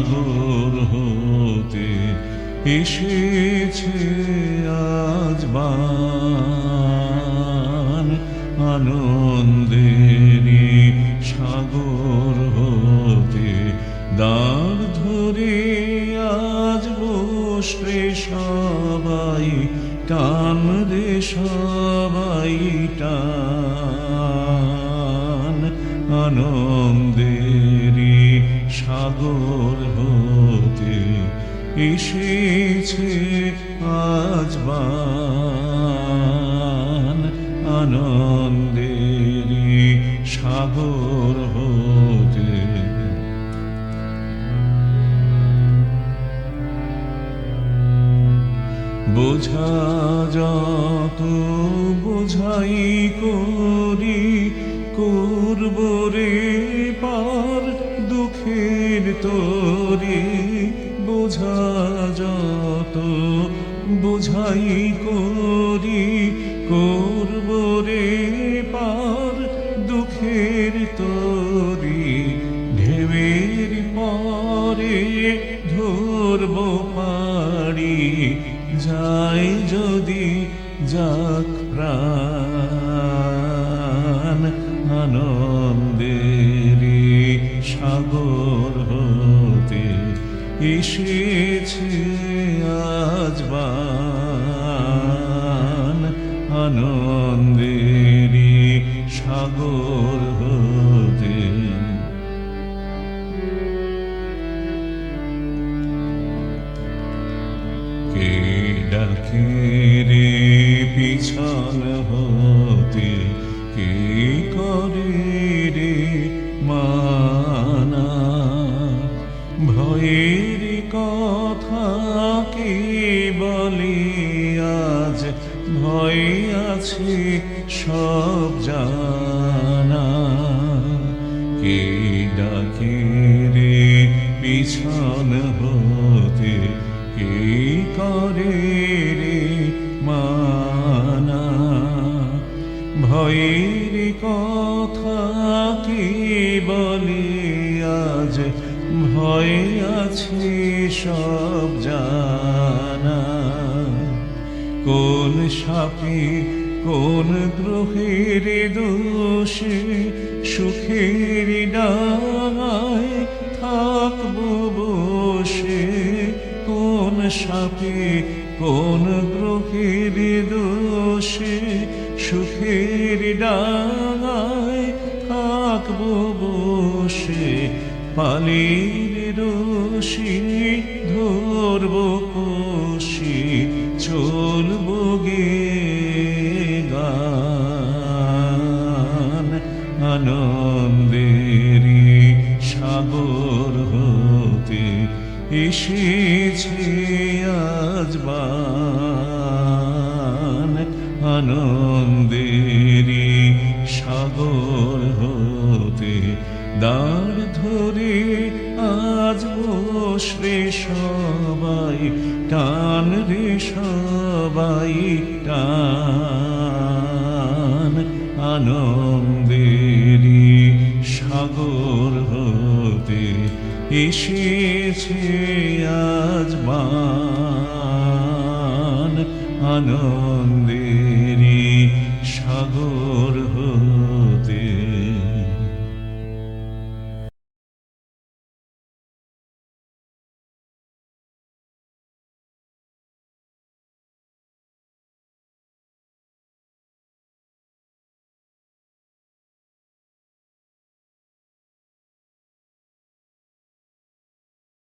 সাগর হতে এসেছে আজ বান সাগর হতে দাঁড় ধরে আজ বসবে সবাই টান রে সবাই টান। আনন্দেরই সাগর হতে এসেছে আজ বান। আনন্দেরই সাগর হতে। বোঝা যত বোঝাই করি, করব রে পার দুঃখের তরি বোঝা যত, বোঝাই করি, করব রে পার দুঃখের তরি। ঢেউয়ের পরে ধরব পাড়ি, যাই যদি যাক প্রাণ আনন্দেরই সাগর এসেছে আজ বান। আনন্দেরই সাগর হতে। কে ডাকে রে পিছন হতে? কে করে ভয়ের কথা কে বলে আজ? ভয় আছে সব জানা। কে ডাকে রে পিছন হতে? কে করে রে মানা? ভয়ের কথা কে বলে ভয় আছে সব জানা। কোন সাপে, কোন গ্রহের দোষে সুখের ডাঙায় থাকব বসে। কোন সাপে, কোন গ্রহের দোষে সুখের ডাঙায় থাকব বসে। পালির রশি ধরব কষি, চলব গে গান। আনন্দেরই সাগর হতে এসেছে আজ বান। আনন্দেরই সাগর হতে দাঁড় ধরে আজ বসবে সবাই, টান রে সবাই টান। আনন্দেরই সাগর হতে এসেছে আজ বান আনন্দেরই সাগর